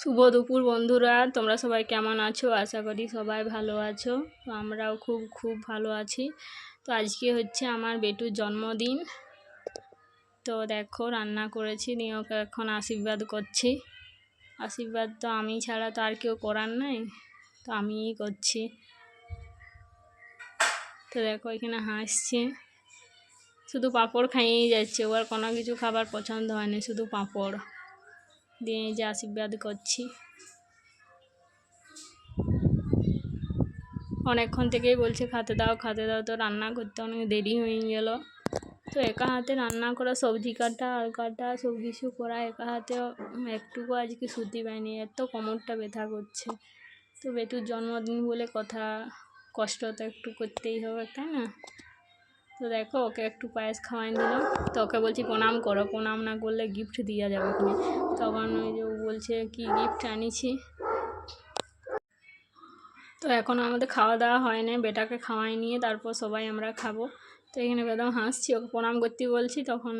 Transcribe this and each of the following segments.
শুভ দুপুর বন্ধুরা, তোমরা সবাই কেমন আছো? আশা করি সবাই ভালো আছো। তো আমরাও খুব খুব ভালো আছি। তো আজকে হচ্ছে আমার বেটুর জন্মদিন। তো দেখো, রান্না করেছি, নিয়ে ওকে এখন আশীর্বাদ করছি। আশীর্বাদ তো আমি ছাড়া তো আর কেউ করার নাই, তো আমিই করছি। তো দেখো, এখানে হাসছে। শুধু পাঁপড় খাইয়েই যাচ্ছে ওর কোনো কিছু খাবার পছন্দ হয়নি, শুধু পাঁপড়। দিয়ে যে আশীর্বাদ করছি। অনেকক্ষণ থেকেই বলছে, খাতে দাও খাতে দাও, তো রান্না করতে অনেক দেরি হয়ে গেল। তো একা হাতে রান্না করা সবজি কাটা আর কাটা সব কিছু করা, একা হাতে একটুকু আজকে সুতি পাইনি এত কোমরটা ব্যথা করছে। তো বেটুর জন্মদিন বলে কথা, কষ্ট তো একটু করতেই হবে, তাই না? তো দেখো, ওকে একটু পায়েস খাওয়াই দিলাম। তো ওকে বলছি, প্রণাম করো। প্রণাম না করলে গিফট দেওয়া যাবে এখানে তখন ওই যে বলছে, কি গিফট আনিছি? তো এখন আমাদের খাওয়া দাওয়া হয় না বেটাকে খাওয়াই নিয়ে তারপর সবাই আমরা খাব। তো এখানে বেদম হাসছি, ওকে প্রণাম করতে বলছি। তখন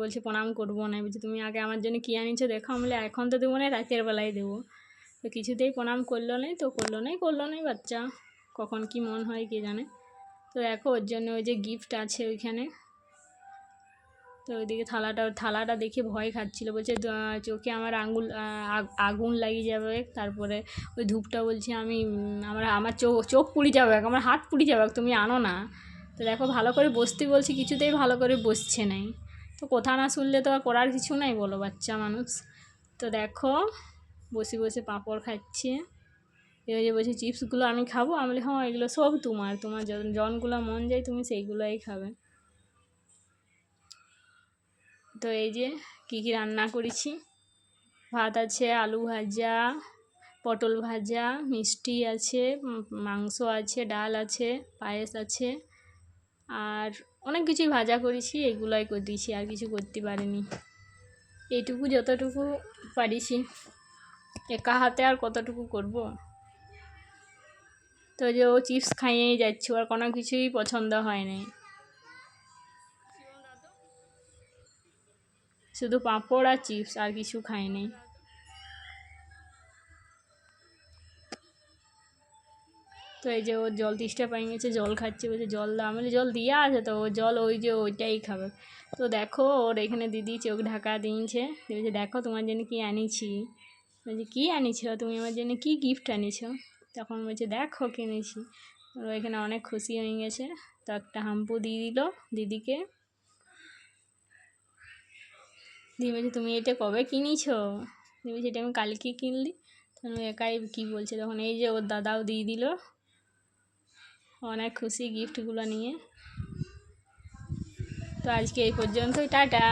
বলছি, প্রণাম করব না। বলছি, তুমি আগে আমার জন্য কী আনিছো দেখো? আমি এখন তো দেবো না, রাতের বেলায় দেবো। তো কিছুতেই প্রণাম করল নাই, তো করল নাই করল নাই বাচ্চা। কখন কি মন হয় কে জানে। তো দেখো, ওর জন্য ওই যে গিফট আছে ওইখানে। তো ওইদিকে থালাটা থালাটা দেখে ভয় খাচ্ছিলো। বলছে চোখে আমার আঙুল আগুন লাগিয়ে যাবে। তারপরে ওই ধূপটা বলছে, আমি, আমার আমার চোখ চোখ পুড়ে যাবে, আমার হাত পুড়ে যাবে, তুমি আনো না। তো দেখো, ভালো করে বসতে বলছি, কিছুতেই ভালো করে বসছে নাই। তো কথা না শুনলে তো আর করার কিছু নাই বলো, বাচ্চা মানুষ। তো দেখো, বসে বসে পাঁপড় খাচ্ছে। এবার যে বলছে, চিপসগুলো আমি খাব? আমি বলি হ্যাঁ এগুলো সব তোমার তোমার জনগুলো মন যায় তুমি সেইগুলোই খাবে। তো এই যে কী কী রান্না করেছি? ভাত আছে, আলু ভাজা, পটল ভাজা, মিষ্টি আছে মাংস আছে, ডাল আছে, পায়েস আছে, আর অনেক কিছুই ভাজা করেছি, এগুলোই দিয়েছি, আর কিছু করতে পারিনি। এইটুকু যতটুকু পারিছি। একা হাতে আর কতটুকু করব? তো যে ও চিপস খাইয়েই যাচ্ছে, ওর কোনো কিছুই পছন্দ হয়নি। শুধু পাঁপড় আর চিপস, আর কিছু খায়নি তো এই যে ও জল তিষ্টা পাই গেছে, জল খাচ্ছে, বলছে জল দাও। আমি জল দিয়ে আছে তো, ও জল ওই যে ওইটাই খাবে। তো দেখো, ওর এখানে দিদি চোখ ঢাকা দিয়েছে। বলছে, দেখো তোমার জন্য কি আনিছি। বলছে, কী আনিছো? তুমি আমার জন্য কি গিফট আনিছো? তখন বলছে, দেখো কিনেছি। ও এখানে অনেক খুশি হয়ে গেছে। তো একটা হাম্পু দিয়ে দিল দিদিকে। দিয়ে বলছে, তুমি এটা কবে কিনেছো? দিয়ে বলছে, এটা আমি কালকে কিনলি। তখন একাই কী বলছে, তখন এই যে ওর দাদাও দিয়ে দিল। অনেক খুশি গিফটগুলো নিয়ে। তো আজকে এই পর্যন্তই, টাটা।